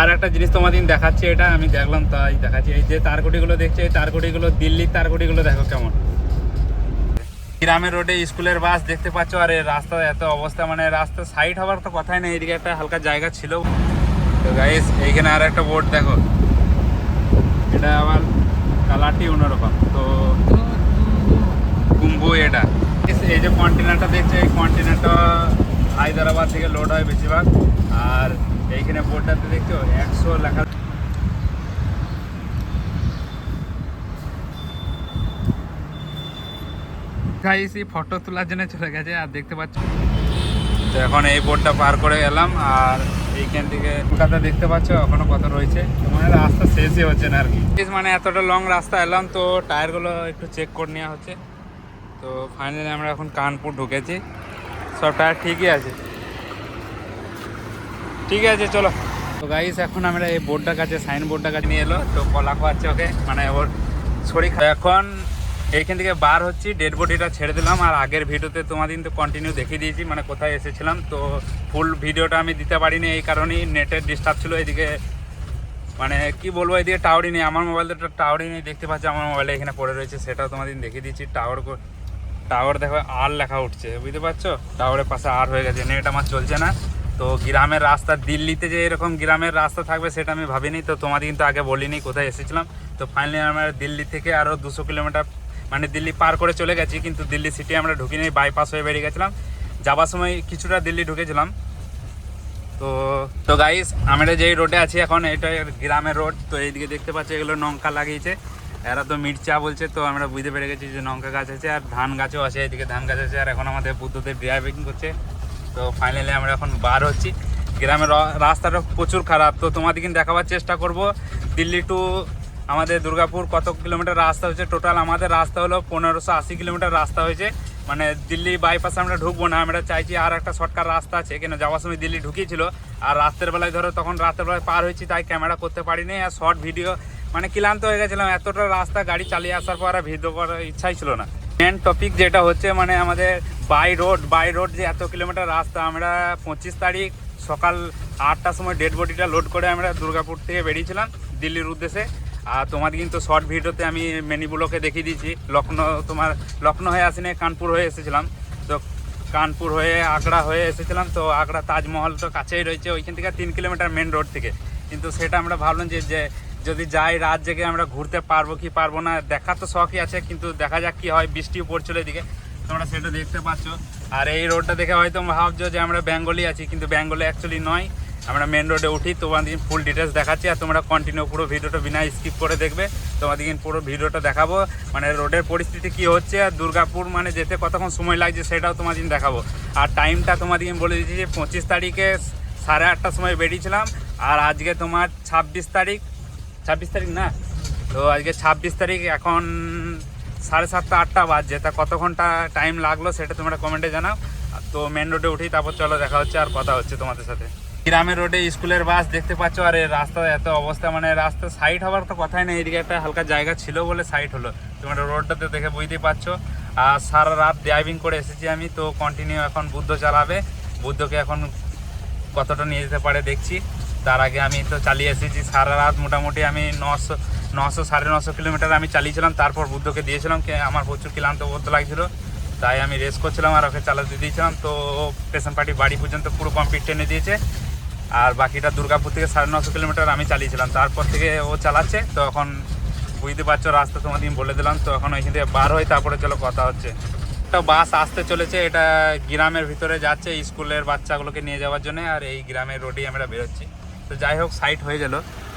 আর একটা জিনিস তোমাদের দেখাচ্ছি এটা, আমি দেখলাম তাই দেখাচ্ছি। এই যে তারকুটিগুলো দেখছ, এই তারকুটিগুলো, দিল্লির তারকুটিগুলো দেখো কেমন। গ্রামের রোডে স্কুলের বাস দেখতে পাচ্ছ, আর এই রাস্তা এত অবস্থা মানে রাস্তা সাইড হওয়ার তো কথাই নেই, এদিকে একটা হালকা জায়গা ছিল। তো গাইস এইখানে আর একটা বোর্ড দেখো। এটা আবার কালারটি অন্যরকম। তো কুম্ভু এটা। এই যে কন্টেনারটা দেখছ, এই কন্টেনারটা হায়দ্রাবাদ থেকে লোড হয় বেশিরভাগ। আর এইখানে বোর্ডটাতে দেখছ? একশো লেখা গাইস এই ফটো তোলার জন্য চলে গেছে আর দেখতে পাচ্ছ তো এখন এই বোর্ডটা পার করে গেলাম আর এইখান থেকে কলকাতা দেখতে পাচ্ছ এখনও কত রয়েছে। মানে রাস্তা শেষই হচ্ছে না আর কি। মানে এতটা লং রাস্তা এলাম তো টায়ারগুলো একটু চেক করে নেওয়া হচ্ছে। তো ফাইনালি আমরা এখন কানপুর ঢুকেছি। সব টায়ার ঠিকই আছে। ঠিক আছে, চলো। তো গাইস এখন আমরা এই বোর্ডটার কাছে সাইন বোর্ডটার কাছে নিয়ে এলো। তো কলা খাওয়াচ্ছে ওকে মানে ওর শরীর। এখন এইখান থেকে বার হচ্ছি ডেড বডিটা ছেড়ে দিলাম। আর আগের ভিডিওতে তোমাদের তো কন্টিনিউ দেখিয়ে দিয়েছি মানে কোথায় এসেছিলাম। তো ফুল ভিডিওটা আমি দিতে পারিনি, এই কারণেই নেটের ডিস্টার্ব ছিল। এদিকে মানে কি বলব, এদিকে টাওয়ারই নেই। আমার মোবাইলটা টাওয়ারই নেই, দেখতে পাচ্ছি আমার মোবাইলে এখানে পড়ে রয়েছে, সেটাও তোমাদের দেখিয়ে দিচ্ছি। টাওয়ার টাওয়ার দেখো, আর লেখা উঠছে, বুঝতে পারছ? টাওয়ারের পাশে আর হয়ে গেছে নেট আমার চলছে না। তো গ্রামের রাস্তা, দিল্লিতে যে এরকম গ্রামের রাস্তা থাকবে সেটা আমি ভাবিনি, তো তোমাদের কিন্তু আগে বলিনি কোথায় এসেছিলাম। তো ফাইনালি আমরা দিল্লি থেকে আরও দুশো কিলোমিটার মানে দিল্লি পার করে চলে গেছি, কিন্তু দিল্লি সিটি আমরা ঢুকিনি বাইপাস হয়ে বেরিয়ে গেছিলাম। যাবার সময় কিছুটা দিল্লি ঢুকেছিলাম। তো তো গাইস আমরা যেই রোডে আছি এখন, এটা গ্রামের রোড তো এইদিকে দেখতে পাচ্ছি এগুলো লঙ্কা লাগিয়েছে। এরা তো মির্চা বলছে, তো আমরা বুঝতে পেরে গেছি যে লঙ্কা গাছ আছে আর ধান গাছও আছে এইদিকে ধান গাছ আছে, আর এখন আমাদের বুদ্ধদেব ড্রাইভিং করছে। তো ফাইনালি আমরা এখন বার হচ্ছি। গ্রামের রাস্তাটা প্রচুর খারাপ। তো তোমাদের কিন্তু দেখাবার চেষ্টা করব। দিল্লি টু আমাদের দুর্গাপুর কত কিলোমিটার রাস্তা হয়েছে? টোটাল আমাদের রাস্তা হলো পনেরোশো আশি কিলোমিটার রাস্তা হয়েছে। মানে দিল্লি বাইপাসে আমরা ঢুকবো না। আমরা চাইছি আর একটা শর্টকাট রাস্তা আছে। কেন? যাওয়ার সময় দিল্লি ঢুকিয়েছিল। আর রাতের বেলায় ধরো তখন রাতের বেলায় পার হয়েছি, তাই ক্যামেরা করতে পারিনি। আর শর্ট ভিডিও মানে ক্লান্ত হয়ে গেছিলাম। এতটা রাস্তা গাড়ি চালিয়ে আসার পর আর ভিডিও করার ইচ্ছাই ছিল না। মেন টপিক যেটা হচ্ছে মানে আমাদের বাই রোড বাই রোড যে এত কিলোমিটার রাস্তা, আমরা পঁচিশ তারিখ সকাল আটটার সময় ডেড বডিটা লোড করে আমরা দুর্গাপুর থেকে বেরিয়েছিলাম দিল্লির উদ্দেশ্যে। আর তোমাদের কিন্তু শর্ট ভিডিওতে আমি মেনিগুলোকে দেখিয়ে দিয়েছি। লখনৌ তোমার লখনৌ হয়ে আসিনি, কানপুর হয়ে এসেছিলাম। তো কানপুর হয়ে আগ্রা হয়ে এসেছিলাম। তো আগ্রা তাজমহল তো কাছেই রয়েছে, ওইখান থেকে তিন কিলোমিটার মেন রোড থেকে। কিন্তু সেটা আমরা ভাবলাম যে যে যদি যাই, রাত জেগে আমরা ঘুরতে পারব কি পারব না দেখার তো শখই আছে, কিন্তু দেখা যাক কি হয়, বৃষ্টিও পড়ছিল এদিকে। তোমরা সেটা দেখতে পাচ্ছ। আর এই রোডটা দেখে হয়তো ভাবছ যে আমরা বেঙ্গলি আছি, কিন্তু বেঙ্গলি অ্যাকচুয়ালি নয়। আমরা মেন রোডে উঠি তোমাদের ফুল ডিটেলস দেখাচ্ছি, আর তোমরা কন্টিনিউ পুরো ভিডিওটা বিনা স্কিপ করে দেখবে। তোমাদের পুরো ভিডিওটা দেখাবো। মানে রোডের পরিস্থিতি কি হচ্ছে, আর দুর্গাপুর মানে যেতে কতক্ষণ সময় লাগছে সেটাও তোমাদের দেখাবো। আর টাইমটা তোমাদের বলে দিচ্ছি যে পঁচিশ তারিখে সাড়ে আটটার সময় বেরিয়েছিলাম, আর আজকে তোমার ছাব্বিশ তারিখ। ছাব্বিশ তারিখ না? তো আজকে ছাব্বিশ তারিখ, এখন সাড়ে সাতটা, আটটা বাজছে। তা কত ঘণ্টা টাইম লাগল সেটা তোমরা কমেন্টে জানাও। তো মেন রোডে উঠেই তারপর চলো দেখা হচ্ছে আর কথা হচ্ছে তোমাদের সাথে। গ্রামের রোডে স্কুলের বাস দেখতে পাচ্ছ, আর এই রাস্তা এত অবস্থা মানে রাস্তা সাইড হওয়ার তো কথাই নেই, এদিকে একটা হালকা জায়গা ছিল বলে সাইড হলো। তোমরা রোডটাতে দেখে বুঝতেই পারছ। আর সারা রাত ড্রাইভিং করে এসেছি আমি, তো কন্টিনিউ এখন বুদ্ধ চালাবে। বুদ্ধকে এখন কতটা নিয়ে যেতে পারে দেখছি। তার আগে আমি তো চালিয়ে এসেছি। সারা রাত মোটামুটি আমি নশো নশো, সাড়ে নশো কিলোমিটার আমি চালিয়েছিলাম। তারপর বুদ্ধকে দিয়েছিলাম কে, আমার প্রচুর ক্লান্ত বলতে লাগছিল। তাই আমি রেস করছিলাম আর ওকে চালাতে দিয়েছিলাম। তো স্টেশন পার্টি বাড়ি পর্যন্ত পুরো কমপ্লিট টেনে দিয়েছে। আর বাকিটা দুর্গাপুর থেকে সাড়ে নশো কিলোমিটার আমি চালিয়েছিলাম। তারপর থেকে ও চালাচ্ছে। তো এখন বুঝতে পারছ, রাস্তা তোমাদের বলে দিলাম। তো এখন ওইখান থেকে বার হই তারপরে চলো কথা হচ্ছে। একটা বাস আসতে চলেছে। এটা গ্রামের ভিতরে যাচ্ছে স্কুলের বাচ্চাগুলোকে নিয়ে যাওয়ার জন্য। আর এই গ্রামের রোডেই আমরা বেরোচ্ছি। তো যাই হোক সাইট হয়ে গেল।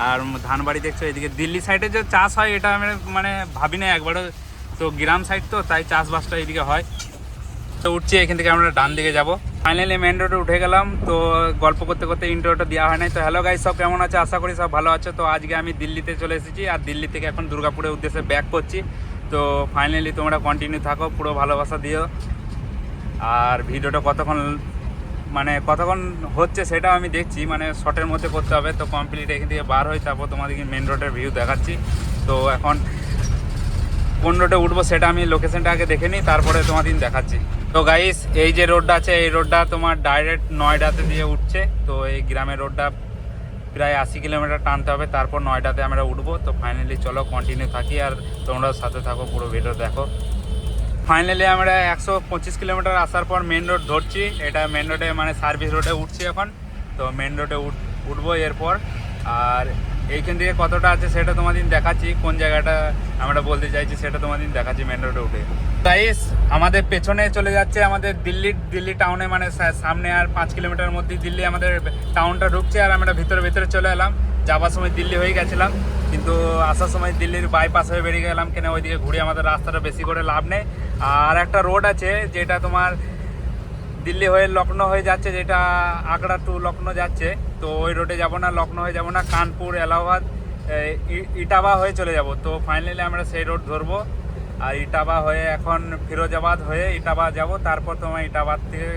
আর ধানবাড়ি দেখছ, এদিকে দিল্লি সাইডে যে চাষ হয়, এটা আমি মানে ভাবি না একবারও। তো গ্রাম সাইড তো, তাই চাষবাসটা এইদিকে হয়। তো উঠছি, এখান থেকে আমরা ডান দিকে যাব। ফাইনালি মেন রোডে উঠে গেলাম। তো গল্প করতে করতে ইন্টারভিউটা দেওয়া হয় নাই। তো হ্যালো গাই সব কেমন আছে? আশা করি সব ভালো আছে। তো আজকে আমি দিল্লিতে চলে এসেছি। আর দিল্লি থেকে এখন দুর্গাপুরের উদ্দেশ্যে ব্যাক করছি। তো ফাইনালি তোমরা কন্টিনিউ থাকো, পুরো ভালোবাসা দিও। আর ভিডিওটা কতক্ষণ মানে কতক্ষণ হচ্ছে সেটাও আমি দেখছি মানে শর্টের মধ্যে করতে হবে, তো কমপ্লিট এখান থেকে বার হই, তারপর তোমাদেরকে মেন রোডের ভিউ দেখাচ্ছি। তো এখন কোন রোডে উঠবো সেটা আমি লোকেশনটা আগে দেখে নিই, তারপরে তোমাদের দেখাচ্ছি। তো গাইস এই যে রোডটা আছে, এই রোডটা তোমার ডাইরেক্ট নয়ডাতে দিয়ে উঠছে, তো এই গ্রামের রোডটা প্রায় আশি কিলোমিটার টানতে হবে, তারপর নয়টাতে আমরা উঠবো। তো ফাইনালি চলো কন্টিনিউ থাকি, আর তোমরা সাথে থাকো, পুরো ভিডিও দেখো। ফাইনালি আমরা একশো পঁচিশ কিলোমিটার আসার পর মেন রোড ধরছি। এটা মেন রোডে মানে সার্ভিস রোডে উঠছি এখন। তো মেন রোডে উঠ উঠবো এরপর। আর এইখান থেকে কতটা আছে সেটা তোমাদের দেখাচ্ছি। কোন জায়গাটা আমরা বলতে চাইছি সেটা তোমাদের দেখাচ্ছি মেন রোডে উঠে। গাইস আমাদের পেছনে চলে যাচ্ছে আমাদের দিল্লি দিল্লি টাউনে মানে সামনে আর পাঁচ কিলোমিটার মধ্যে দিল্লি আমাদের টাউনটা ঢুকছে আর আমরা ভিতরে ভিতরে চলে এলাম। যাবার সময় দিল্লি হয়ে গেছিলাম। কিন্তু আসার সময় দিল্লির বাইপাস হয়ে বেরিয়ে গেলাম। কেন ওইদিকে ঘুরে আমাদের রাস্তাটা বেশি করে লাভ নেই। আর একটা রোড আছে যেটা তোমার দিল্লি হয়ে লখনৌ হয়ে যাচ্ছে, যেটা আগ্রা টু লখনৌ যাচ্ছে। তো ওই রোডে যাব না লখনৌ হয়ে যাব না, কানপুর, এলাহাবাদ ইটাবা হয়ে চলে যাব। তো ফাইনালি আমরা সেই রোড ধরবো। আর ইটাবা হয়ে এখন ফিরোজাবাদ হয়ে ইটাবা যাব। তারপর তোমার ইটাবাদ থেকে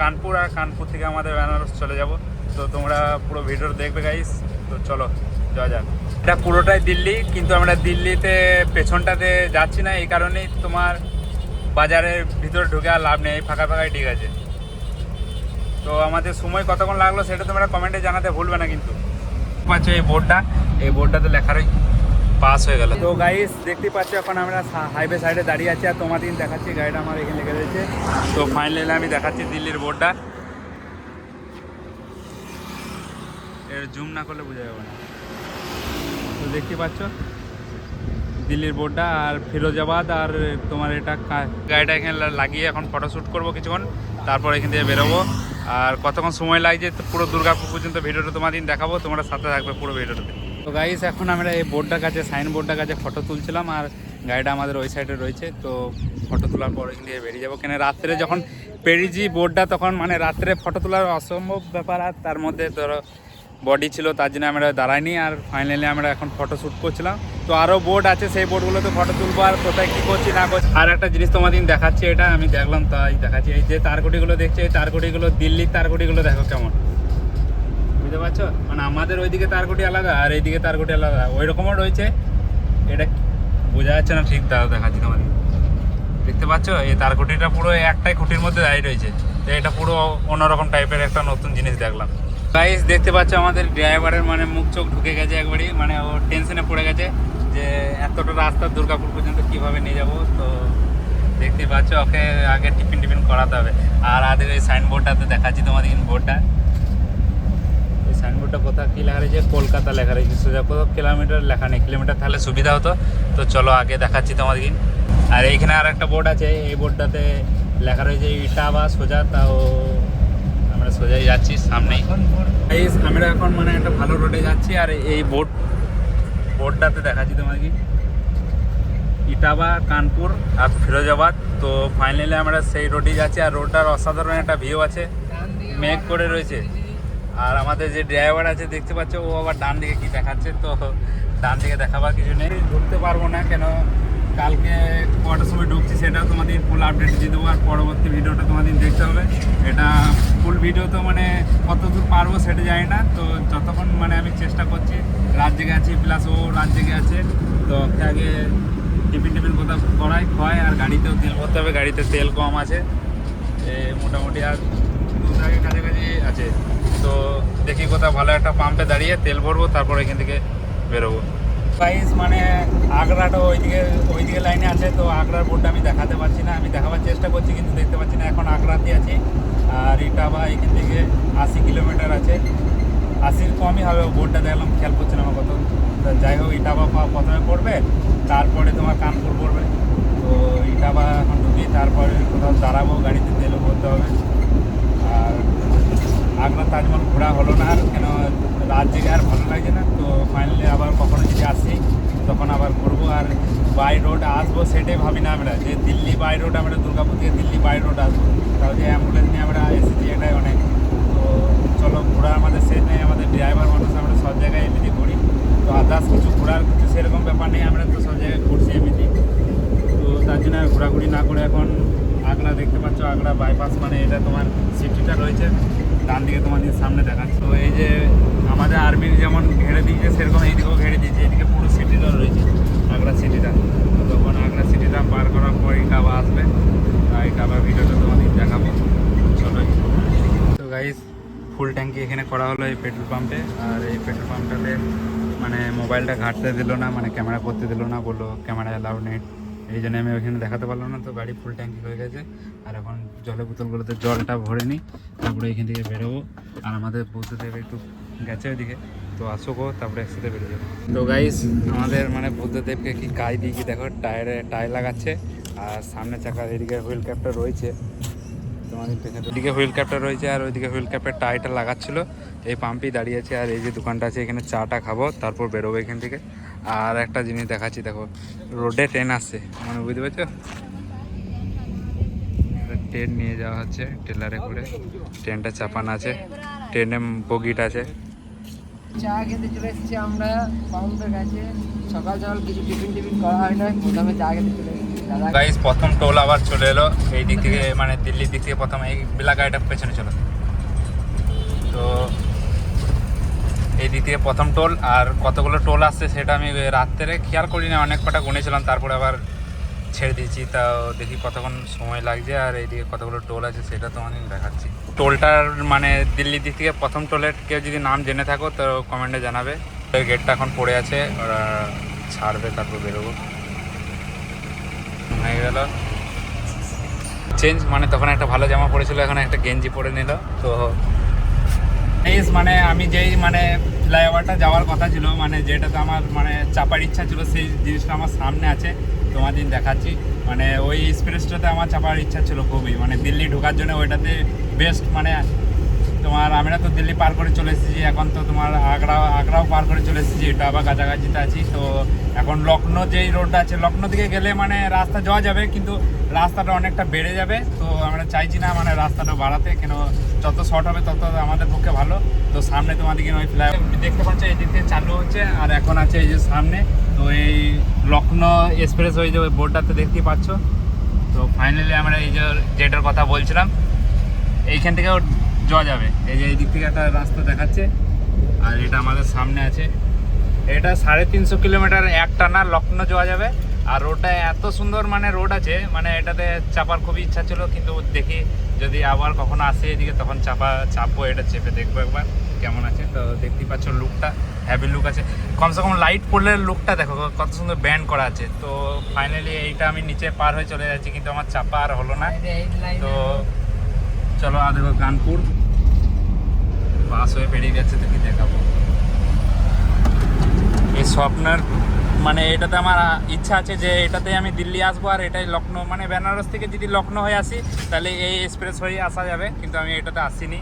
কানপুর আর কানপুর থেকে আমাদের বেনারস চলে যাব। তো তোমরা পুরো ভিডিও দেখবে গাইস তো চলো, যাওয়া যাক। এটা পুরোটাই দিল্লি, কিন্তু আমরা দিল্লিতে পেছনটাতে যাচ্ছি না, এই কারণেই তোমার বাজারের ভিতরে ঢুকে আর লাভ নেই ফাঁকা ফাঁকাই ঠিক আছে। তো আমাদের সময় কতক্ষণ লাগল সেটা তোমরা কমেন্টে জানাতে ভুলবে না কিন্তু। পাচ্ছ এই বোর্ডটা, এই বোর্ডটাতে লেখারই পাস হয়ে গেল। তো গাইস দেখতে পাচ্ছ এখন আমরা হাইওয়ে সাইডে দাঁড়িয়ে আছি আর তোমাদের দেখাচ্ছি গাড়িটা আমার এখানে লেগে রয়েছে। তো ফাইনালি আমি দেখাচ্ছি দিল্লির বোর্ডটা। এর জুম না করলে বোঝা যাবে না। তো দেখতে পাচ্ছ? দিল্লির বোর্ডটা আর ফিরোজাবাদ আর তোমার এটা গাড়িটা এখানে লাগিয়ে এখন ফটোশ্যুট করব কিছুক্ষণ। তারপর এখান থেকে বেরোবো। আর কতক্ষণ সময় লাগছে পুরো দুর্গাপুর পর্যন্ত ভিডিওটা তোমাদের দেখাবো। তোমরা সাথে থাকবে পুরো ভিডিওটাতে। তো গাইস এখন আমরা এই বোর্ডটার কাছে সাইন বোর্ডটার কাছে ফটো তুলছিলাম আর গাড়িটা আমাদের ওই সাইডে রয়েছে। তো ফটো তোলার পর এখান থেকে বেরিয়ে যাব। কেন রাত্রে যখন পেরিয়েছি বোর্ডটা, তখন মানে রাত্রে ফটো তোলার অসম্ভব ব্যাপার আর তার মধ্যে ধরো বডি ছিল, তার জন্য আমরা দাঁড়াইনি আর ফাইনালি আমরা এখন ফটো শ্যুট করছিলাম। তো আরও বোর্ড আছে, সেই বোর্ডগুলোতে ফটো তুলবো আর কোথায় কী করছি, না করছি। আর একটা জিনিস তোমাদের দেখাচ্ছি, এটা আমি দেখলাম, তাই দেখাচ্ছি। এই যে তারকুটিগুলো দেখছি, এই তারকুটিগুলো, দিল্লির তারকুটিগুলো দেখো কেমন। বুঝতে পারছ? মানে আমাদের ওইদিকে তারকুটি আলাদা আর এইদিকে তারকুটি আলাদা। ওই রকমও রয়েছে। এটা বোঝা যাচ্ছে না ঠিক দাও দেখাচ্ছি তোমাদের দেখতে পাচ্ছ? এই তারকুটিটা পুরো একটাই খুঁটির মধ্যে দাঁড়িয়ে রয়েছে। তো এটা পুরো অন্যরকম টাইপের একটা নতুন জিনিস দেখলাম। গাইস দেখতে পাচ্ছ আমাদের ড্রাইভারের মানে মুখ চোখ ঢুকে গেছে একবারই। মানে ও টেনশনে পড়ে গেছে যে এতটা রাস্তা দুর্গাপুর পর্যন্ত কীভাবে নিয়ে যাব। তো দেখতে পাচ্ছ, ওকে আগে টিফিন টিফিন করাতে হবে। আর আদের এই সাইনবোর্ডটাতে দেখাচ্ছি তোমাদের বোর্ডটা এই সাইনবোর্ডটা কোথাও কী লেখা রয়েছে? কলকাতা লেখা রয়েছে। সোজা কত কিলোমিটার লেখা নেই। কিলোমিটার তাহলে সুবিধা হতো। তো চলো আগে দেখাচ্ছি তোমাদেরকে আর এইখানে আর একটা বোর্ড আছে। এই বোর্ডটাতে লেখা রয়েছে, ইটা বা সোজা, তাও সোজাই যাচ্ছি সামনেই। আমরা এখন মানে একটা ভালো রোডে যাচ্ছি, আর এই বোর্ড বোর্ডটাতে দেখাচ্ছি তোমাদেরকে ইটাবা, কানপুর আর ফিরোজাবাদ। তো ফাইনালি আমরা সেই রোডেই যাচ্ছি, আর রোডটার অসাধারণ একটা ভিউ আছে, মেঘ করে রয়েছে। আর আমাদের যে ড্রাইভার আছে, দেখতে পাচ্ছ, ও আবার ডান দিকে কি দেখাচ্ছে, তো ডান দিকে দেখাবার কিছু নেই। ঢুকতে পারব না কেন কালকে কটার সময় ঢুকছি সেটাও তোমাদের ফুল আপডেট দিয়ে দেবো আর পরবর্তী ভিডিওটা তোমাদের দেখতে হবে। এটা ফুল ভিডিও তো মানে কত দূর পারব সেটা জানি না। তো যতক্ষণ মানে আমি চেষ্টা করছি, রাত জেগে আছি প্লাস ও রাত জেগে আছে, তো ওকে আগে টিফিন টিফিন কোথাও করাই খোয়াই আর গাড়িতেও তেল ভরতে হবে, গাড়িতে তেল কম আছে। মোটামুটি আর দু জায়গায় কাছাকাছি আছে। তো দেখি কোথাও ভালো একটা পাম্পে দাঁড়িয়ে তেল ভরবো, তারপর এখান থেকে বেরোবো। প্রাইস মানে আগ্রাটা ওইদিকে ওইদিকে লাইনে আছে, তো আগ্রার বোর্ডটা আমি দেখাতে পারছি না। আমি দেখাবার চেষ্টা করছি, কিন্তু দেখতে পাচ্ছি না, এখন আগ্রাতে আছি। আর এটা বা এখান থেকে আশি কিলোমিটার আছে। আশির কমই হবে বোর্ডটা দেখলাম, খেয়াল করছে না আমার কত যাই হোক ইটাবা প্রথমে পড়বে, তারপরে তোমার কানপুর পড়বে। তো ইটাবা এখন ঢুকি, তারপরে কোথাও দাঁড়াবো, গাড়িতে তেলও ভরতে হবে। আর আগ্রা তাজমহল ঘোরা হলো না আর, কেন রাত জেগে আর ভালো লাগে না। তো ফাইনালি আবার কখনো যদি আসি, তখন আবার করব আর বাই রোড আসব সেটাই ভাবি না আমরা। যে দিল্লি বাই রোড আমরা দুর্গাপুর থেকে দিল্লি বাই রোড আসব। তাও যে অ্যাম্বুলেন্স নিয়ে আমরা এসেছি, এটাই অনেক। তো চলো ঘোরার আমাদের শেষ নেই, আমাদের ড্রাইভার মানুষ আমরা সব জায়গায় এমনি ঘুরি। তো আদার্স কিছু ঘোরার কিছু সেরকম ব্যাপার নেই, আমরা তো সব জায়গায় ঘুরছি এমনি তো তার জন্য আর ঘোরাঘুরি না করে এখন আগ্রা দেখতে পাচ্ছ, আগ্রা বাইপাস মানে এটা তোমার সিটিটা রয়েছে। ডান দিকে তোমাদের সামনে দেখাচ্ছে, তো এই যে আমাদের আর্মির যেমন ঘেরে দিয়েছে, সেরকম এইদিকেও ঘেরে দিয়েছে। এইদিকে পুরো সিটিটা রয়েছে, আগ্রা সিটিটা তখন আগ্রা সিটিটা পার করার পর কাবা আসবে। তাই ইটাবা ভিডিওটা তোমাদের দেখাবো। চলো তো গাইস ফুল ট্যাঙ্কি এখানে করা হলো এই পেট্রোল পাম্পে আর এই পেট্রোল পাম্পটাতে মানে মোবাইলটা ঘাটতে দিল না মানে ক্যামেরা করতে দিল না, বলল ক্যামেরা অ্যালাউ নেই। এই জন্য আমি ওইখানে দেখাতে পারলাম না। তো গাড়ি ফুল ট্যাঙ্কি হয়ে গেছে। আর এখন জলের বোতলগুলোতে জলটা ভরে নিই। তারপরে এখান থেকে বেরোবো। আর আমাদের বুদ্ধদেব একটু গেছে ওইদিকে। তো আসুকো, তারপরে একসাথে বেরিয়ে যাব। তো গাইস আমাদের মানে বুদ্ধদেবকে কি কাজ দিয়ে কি দেখো, টায়ারে টায়ার লাগাচ্ছে, আর সামনে চাকা, এদিকে হুইল ক্যাপটা রয়েছে। তোমাদের এদিকে হুইল ক্যাপটা রয়েছে, আর ওইদিকে হুইল ক্যাপের টায়ারটা লাগাচ্ছিল। এই পাম্পেই দাঁড়িয়ে আছে, আর এই যে দোকানটা আছে, এখানে চাটা খাব, তারপর বেরোবো এখান থেকে। আর একটা জিনিস দেখাচ্ছি, দেখো, রোডে ট্রেন আসছে। মানে বুঝতে পারছ? ট্রেন নিয়ে যাওয়া হচ্ছে টেলারে করে। ট্রেনটা চাপানো আছে। ট্রেনে বগিট আছে। চা খেতে চলে এসেছি আমরা পাম্পের কাছে। সকাল সকাল কিছু টিফিন টিফিন করা হয় না প্রথমে চা খেতে চলে গাইস প্রথম টোল আবার চলে এলো। এই দিক থেকে মানে দিল্লির দিক থেকে প্রথম এই বেলা গাড়িটা পেছনে চলো। তো এই দিক থেকে প্রথম টোল আর কতগুলো টোল আসছে সেটা আমি রাত্রে খেয়াল করি না অনেক কটা গুনেছিলাম তারপরে আবার ছেড়ে দিয়েছি, তাও দেখি কতক্ষণ সময় লাগছে আর এইদিকে কতগুলো টোল আছে সেটা তো তোমাদের দেখাচ্ছি। টোলটার মানে দিল্লির দিক থেকে প্রথম টোলের কেউ যদি নাম জেনে থাকো, তো কমেন্টে জানাবে। গেটটা এখন পড়ে আছে, ওরা ছাড়বে, তারপর বেরোবো। হয়ে গেল। চেঞ্জ মানে তখন একটা ভালো জামা পরেছিল এখন একটা গেঞ্জি পরে নিল, তো এই মানে আমি যেই মানে ফ্লাইওভারটা যাওয়ার কথা ছিল মানে যেটাতে আমার মানে চাপার ইচ্ছা ছিল, সেই জিনিসটা আমার সামনে আছে, তোমাদের দেখাচ্ছি। মানে ওই এক্সপ্রেসটাতে আমার চাপার ইচ্ছা ছিল খুবই মানে দিল্লি ঢোকার জন্য ওইটাতে বেস্ট মানে তোমার আমরা তো দিল্লি পার করে চলে এসেছি, এখন তো তোমার আগ্রা, আগ্রাও পার করে চলে এসেছি, এটা আবার কাছাকাছিতে আছি, তো এখন লখনৌ যেই রোডটা আছে লখনৌ দিকে গেলে মানে রাস্তা যাওয়া যাবে, কিন্তু রাস্তাটা অনেকটা বেড়ে যাবে, তো আমরা চাইছি না মানে রাস্তাটা বাড়াতে, কেন যত শর্ট হবে তত আমাদের পক্ষে ভালো, তো সামনে তোমাদেরকে ওই ফ্লাই দেখতে পাচ্ছ এই দিক থেকে চালু হচ্ছে, আর এখন আছে এই যে সামনে, তো এই লখনৌ এক্সপ্রেস ওই যে ওই বোর্ডটাতে দেখতেই পাচ্ছ, তো ফাইনালি আমরা এই যে যেটার কথা বলছিলাম, এইখান থেকেও যাওয়া যাবে। এই যে এই দিক থেকে একটা রাস্তা দেখাচ্ছে আর এটা আমাদের সামনে আছে। এটা সাড়ে তিনশো কিলোমিটার একটানা লখনৌ যাওয়া যাবে। আর রোডটা এত সুন্দর মানে রোড আছে মানে এটাতে চাপার খুবই ইচ্ছা ছিল কিন্তু দেখি যদি আবার কখনো আসে এদিকে তখন চাপা চাপবো এটা চেপে দেখব একবার। কেমন আছে? তো দেখতেই পাচ্ছ লুকটা হ্যাভি লুক আছে। কমসে কম লাইট পড়লে লুকটা দেখো কত সুন্দর ব্যান্ড করা আছে। তো ফাইনালি এইটা আমি নিচে পার হয়ে চলে যাচ্ছি কিন্তু আমার চাপা আর হলো না। তো চলো আর দেখো কানপুর। বাস হয়ে বেরিয়ে গেছে তো কি দেখাবো। এই স্বপ্নের মানে এটাতে আমার ইচ্ছা আছে যে এটাতে আমি দিল্লি আসব আর এটাই লখনৌ মানে বেনারস থেকে যদি লখনৌ হয়ে আসি তাহলে এই এক্সপ্রেস হয়ে আসা যাবে কিন্তু আমি এটাতে আসিনি।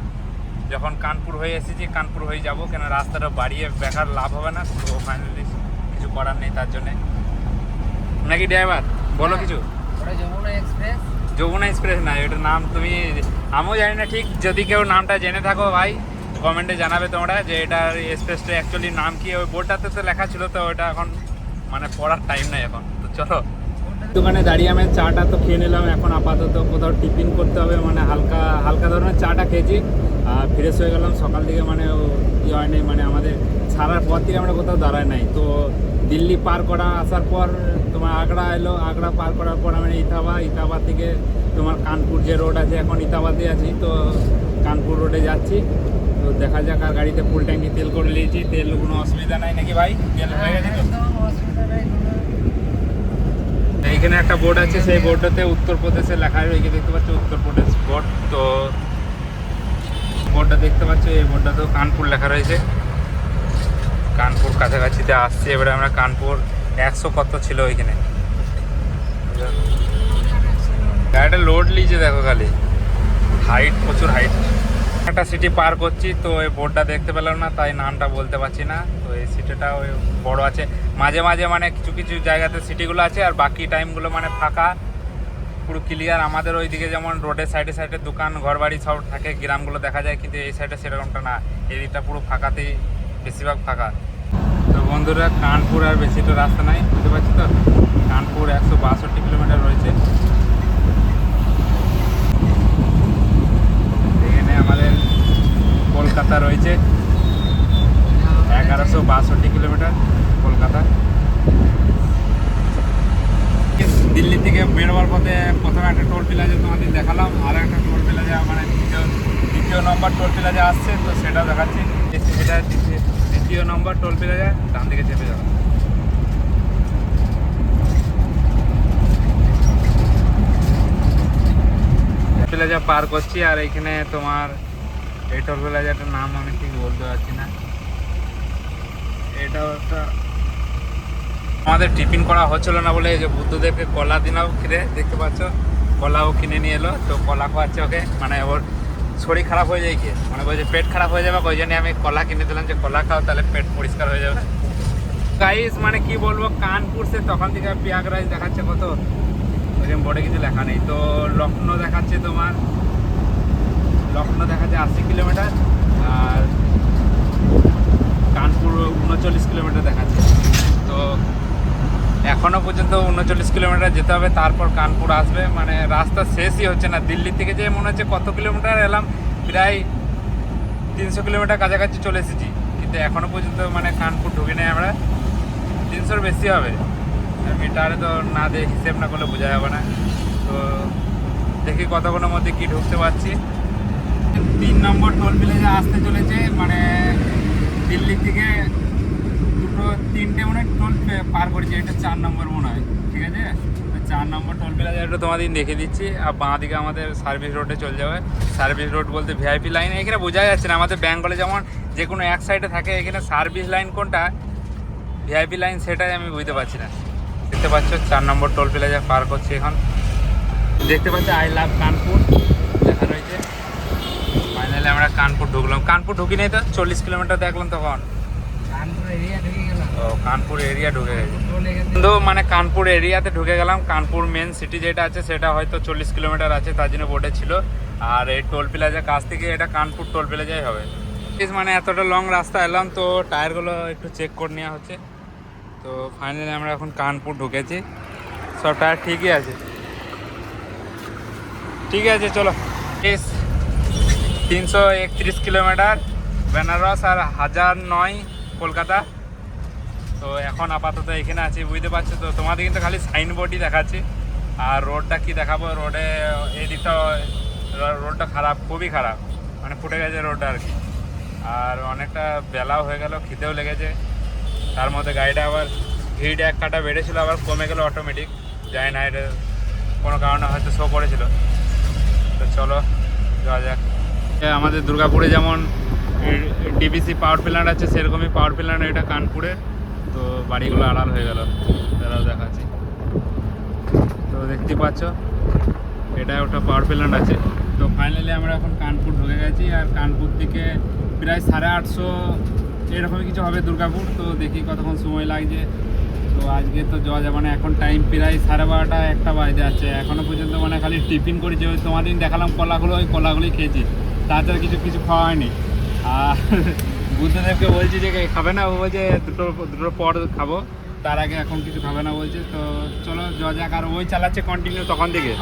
যখন কানপুর হয়ে এসেছি কানপুর হয়ে যাব কেন রাস্তাটা বাড়িয়ে বেকার লাভ হবে না তো ফাইনালি কিছু করার নেই তার জন্যে। নাকি ড্রাইভার বলো কিছু। ওটা যমুনা এক্সপ্রেস যমুনা এক্সপ্রেস না এটার নাম তুমি আমিও জানি না ঠিক যদি কেউ নামটা জেনে থাকো ভাই। কমেন্টে জানাবে তোমরা যে এটার স্পেসটা অ্যাকচুয়ালি নাম কি? ওই বোর্ডটাতে তো লেখা ছিল তো, ওটা এখন মানে পড়ার টাইম নাই এখন। তো চলো। দোকানে দাঁড়িয়ে আমি চাটা তো খেয়ে নিলাম, এখন আপাতত কোথাও টিফিন করতে হবে মানে হালকা হালকা ধরনের চাটা খেয়েছি। আর ফ্রেশ হয়ে গেলাম, সকাল থেকে মানে ও- ই হয়নি মানে আমাদের ছাড়ার পর থেকে আমরা কোথাও দাঁড়ায় নাই। তো দিল্লি পার করা আসার পর তোমার আগ্রা এলো, আগ্রা পার করার পর আমি ইতাবা ইতাবাদ থেকে তোমার কানপুর যে রোড আছে, এখন ইতাবাদে আছি, তো কানপুর রোডে যাচ্ছি। দেখা যাক আর গাড়িতে ফুল ট্যাঙ্কি তেল করে নিয়েছি। তেল কোনো অসুবিধা নাই নাকি ভাই? তেল হয়ে গেছে তো? এইখানে একটা বোর্ড আছে সেই বোর্ডটাতে উত্তরপ্রদেশে লেখা রয়েছে। দেখতে পাচ্ছ উত্তরপ্রদেশ বোর্ড তো বোর্ডটা দেখতে পাচ্ছ এই বোর্ডটাতেও কানপুর লেখা রয়েছে। কানপুর কাছাকাছিতে আসছে। এবারে আমরা কানপুর একশো কত ছিল ওইখানে? গাড়িটা লোড লিয়েছে দেখো খালি। হাইট প্রচুর হাইট একটা সিটি পার করছি, তো এই বোর্ডটা দেখতে পেলাম না, তাই নামটা বলতে পারছি না। তো এই সিটিটা ওই বড় আছে। মাঝে মাঝে মানে কিছু কিছু জায়গাতে সিটিগুলো আছে, আর বাকি টাইমগুলো মানে ফাঁকা। পুরো ক্লিয়ার আমাদের ওইদিকে যেমন রোডের সাইডে সাইডে দোকান, ঘরবাড়ি সব থাকে, গ্রামগুলো দেখা যায়, কিন্তু এই সাইডে সেরকমটা না। এদিকটা পুরো ফাঁকাতেই, বেশিরভাগ ফাঁকা। তো বন্ধুরা, কানপুর আর বেশি তো রাস্তা নাই, বুঝতে পারছি তো কানপুর একশো বাষট্টি কিলোমিটার রয়েছে এখানে আমাদের কলকাতা রয়েছে এগারোশো বাষট্টি কিলোমিটার কলকাতা দিল্লি থেকে বেরোবার পথে প্রথমে একটা টোল প্লাজা তোমাদের দেখালাম আর একটা টোল প্লাজা মানে দ্বিতীয় দ্বিতীয় দ্বিতীয় নম্বর টোল প্লাজা আসছে তো সেটা দেখাচ্ছি এসে এটা দ্বিতীয়- দ্বিতীয় নম্বর টোল প্লাজা ডান দিকে চেপে যাবে প্লাজা পার করছি আর এখানে তোমার এই টোল প্লাজাটার নাম আমি ঠিক বলতে পারছি না। এটাও একটা আমাদের টিফিন করা হচ্ছিল না বলে যে বুদ্ধদেবকে কলা দিনাও কিনে দেখতে পাচ্ছ? কলাও কিনে নিয়ে এলো, তো কলা খাওয়াচ্ছে ওকে। মানে ওর শরীর খারাপ হয়ে যায় কি? মানে বলছে পেট খারাপ হয়ে যাবে, ওই জন্য আমি কলা কিনে দিলাম, যে কলা খাও তাহলে পেট পরিষ্কার হয়ে যাবে। গাইস মানে কি বলব, কানপুর সে তখন থেকে প্রয়াগরাজ দেখাচ্ছে কত? ওই জন্য বোর্ডে কিছু লেখা নেই। তো লখনৌ দেখাচ্ছে তোমার লখনৌ দেখাচ্ছে আশি কিলোমিটার, আর কানপুর উনচল্লিশ কিলোমিটার দেখাচ্ছে তো এখনও পর্যন্ত উনচল্লিশ কিলোমিটার যেতে হবে, তারপর কানপুর আসবে। মানে রাস্তা শেষই হচ্ছে না। দিল্লি থেকে যে মনে হচ্ছে কত কিলোমিটার এলাম, প্রায় তিনশো কিলোমিটার কাছাকাছি চলে এসেছি। কিন্তু এখনও পর্যন্ত মানে কানপুর ঢুকে নেই আমরা। তিনশোর বেশি হবে। মিটারে তো না দিয়ে হিসেব না করলে বোঝা যাবে না। তো দেখি কতক্ষণের মধ্যে কি ঢুকতে পারছি। তিন নম্বর টোল প্লাজা আসতে চলেছে মানে দিল্লি থেকে দুটো তিনটে মনে টোল পার করেছে, এটা চার নম্বর মনে হয়, ঠিক আছে? চার নম্বর টোল প্লাজা এটা তোমাদের দেখে দিচ্ছি, আর বাঁ দিকে আমাদের সার্ভিস রোডে চলে যাবে সার্ভিস রোড বলতে ভিআইপি লাইন এখানে বোঝা যাচ্ছে না, আমাদের বেঙ্গলে যেমন যে কোনো এক সাইডে থাকে, এখানে সার্ভিস লাইন কোনটা? ভিআইপি লাইন সেটাই আমি বুঝতে পারছি না। দেখতে পাচ্ছ, চার নম্বর টোল প্লাজা পার করছি এখন। দেখতে পাচ্ছ আই লাভ কানপুর ফাইনালি আমরা কানপুর ঢুকলাম। কানপুর ঢুকি নাই তো? চল্লিশ কিলোমিটার দেখলাম তখন। কানপুর এরিয়া ঢুকে গেলাম। ও কানপুর এরিয়া ঢুকে গেছে। কিন্তু মানে কানপুর এরিয়াতে ঢুকে গেলাম। কানপুর মেন সিটি যেটা আছে সেটা হয়তো চল্লিশ কিলোমিটার আছে তার জন্য বোর্ডে ছিল। আর এই টোল প্লাজা কাছ থেকে এটা কানপুর টোল প্লাজাই হবে। মানে এতটা লং রাস্তা এলাম তো টায়ারগুলো একটু চেক করে নেওয়া হচ্ছে। তো ফাইনালি আমরা এখন কানপুর ঢুকেছি। সব টায়ার ঠিকই আছে। ঠিক আছে চলো। বেশ তিনশো একত্রিশ কিলোমিটার, বেনারস আর হাজার নয় কলকাতা। তো এখন আপাতত এখানে আছি, বুঝতে পারছ তো? তোমাদের কিন্তু খালি সাইনবোর্ডই দেখাচ্ছি। আর রোডটা কি দেখাবো? রোডে এই দিকটা রোডটা খারাপ, খুবই খারাপ। মানে ফুটে গেছে রোডটা আর কি। আর অনেকটা বেলাও হয়ে গেল, খিদেও লেগেছে। তার মধ্যে গাড়িটা আবার ভিড় এক কাটা বেড়েছিল, আবার কমে গেল অটোমেটিক যায় না এটা কোনো কারণে হয়তো শো করেছিল। তো চলো, যাওয়া যাক। আমাদের দুর্গাপুরে যেমন ডিবিসি পাওয়ার প্ল্যান্ট আছে, সেরকমই পাওয়ার প্ল্যান্ট এটা কানপুরে। তো বাড়িগুলো আড়াল হয়ে গেল। তারাও দেখাচ্ছি। তো দেখতে পাচ্ছ, এটা ওটা পাওয়ার প্ল্যান্ট আছে। তো ফাইনালি আমরা এখন কানপুর ঢুকে গেছি, আর কানপুর থেকে প্রায় সাড়ে আটশো এরকমই কিছু হবে দুর্গাপুর। তো দেখি কতক্ষণ সময় লাগছে। তো আজকে তো যাওয়া যাবে না, এখন টাইম প্রায় সাড়ে বারোটা, একটা বাজে যাচ্ছে এখনও পর্যন্ত মানে খালি টিফিন করেছি, ওই তোমাদের দেখালাম কলাগুলো, ওই কলাগুলোই খেয়েছি। তাছাড়া কিছু কিছু খাওয়া হয়নি আর বুদ্ধদেবকে বলছি যে খাবে না? ও বলছে দুটো দুটো পর খাব। তার আগে এখন কিছু খাবে না বলছে। তো চলো যাক। আর ওই চালাচ্ছে কন্টিনিউ তখন থেকে।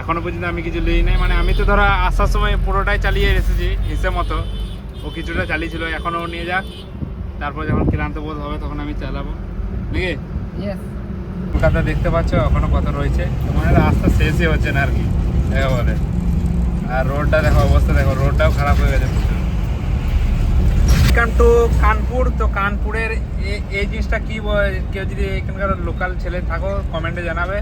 এখনও পর্যন্ত আমি কিছু লিই নাই। মানে আমি তো ধরো আসার সময় পুরোটাই চালিয়ে এসেছি হিসেব মতো। ও কিছুটা চালিয়েছিল এখনও নিয়ে যাক। তারপর যখন ক্লান্ত বোধ হবে তখন আমি চালাবো। নাকি? কলকাতা দেখতে পাচ্ছ এখনও কত রয়েছে। মানে রাস্তা শেষই হচ্ছে না আর কি। দেখো বলে আর রোডটা দেখো, অবস্থা দেখো, রোডটাও খারাপ হয়ে গেছে ওয়েলকাম টু কানপুর, তো কানপুরের এই জিনিসটা কি কেউ যদি এখানকার লোকাল ছেলে থাকো কমেন্টে জানাবে,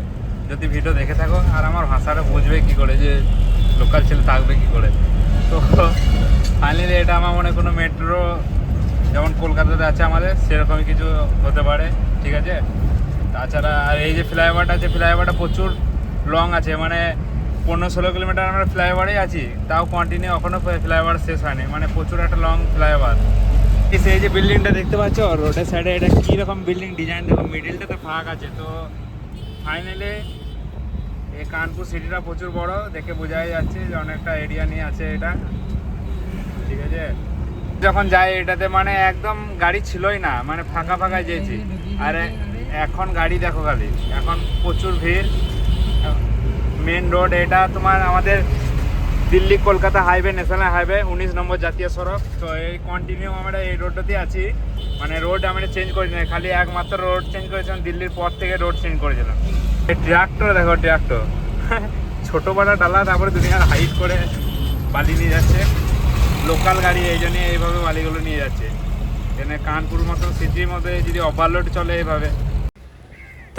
যদি ভিডিও দেখে থাকো, আর আমার ভাষাটা বুঝবে কি করে, যে লোকাল ছেলে থাকবে কি করে। তো ফাইনালি এটা আমার মনে কোনো মেট্রো যেমন কলকাতাতে আছে আমাদের, সেরকমই কিছু হতে পারে, ঠিক আছে? তাছাড়া আর এই যে ফ্লাইওভারটা আছে ফ্লাইওভারটা প্রচুর লং আছে মানে পনেরো ষোলো কিলোমিটার আমরা ফ্লাইওভারেই আছি, তাও কন্টিনিউ এখনও ফ্লাইওভার শেষ হয়নি মানে প্রচুর একটা লং ফ্লাইওভার। সেই যে বিল্ডিংটা দেখতে পাচ্ছ রোডের সাইডে এটা কীরকম বিল্ডিং ডিজাইন দেখো মিডিলটা তো ফাঁক আছে, তো ফাইনালি এই কানপুর সিটিটা প্রচুর বড়, দেখে বোঝাই যাচ্ছে যে অনেকটা এরিয়া নিয়ে আছে এটা। ঠিক আছে? যখন যাই, এটাতে মানে একদম গাড়ি ছিলই না মানে ফাঁকা ফাঁকা যেয়েছি। আর, এখন গাড়ি দেখো খালি, এখন প্রচুর ভিড়। মেন রোড এটা তোমার আমাদের Delhi Kolkata highway national highway উনিশ নম্বর জাতীয় সড়ক। তো এই কন্টিনিউ আমরা এই রোডটাতে আছি। মানে রোড আমরা চেঞ্জ করি না খালি একমাত্র রোড চেঞ্জ করেছিলাম, দিল্লির পর থেকে রোড চেঞ্জ করেছিলাম। এই ট্রাক্টর দেখো ট্রাক্টর ছোটো বড় ডালা, তারপরে দুনিয়ার হাইট করে বালি নিয়ে যাচ্ছে। লোকাল গাড়ি, এই জন্যে এইভাবে বালিগুলো নিয়ে যাচ্ছে। এখানে কানপুর মতো, সিটির মধ্যে যদি ওভারলোড চলে এইভাবে।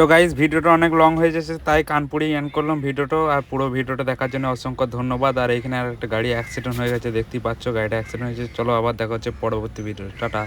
তো গাইজ ভিডিওটা অনেক লং হয়ে যাচ্ছে, তাই কানপুরেই এন্ড করলাম ভিডিওটা, আর পুরো ভিডিওটা দেখার জন্য অসংখ্য ধন্যবাদ। আর এখানে আর একটা গাড়ি অ্যাক্সিডেন্ট হয়ে গেছে, দেখতেই পাচ্ছ, গাড়িটা অ্যাক্সিডেন্ট হয়েছে। চলো আবার দেখা হচ্ছে পরবর্তী ভিডিও টাটা।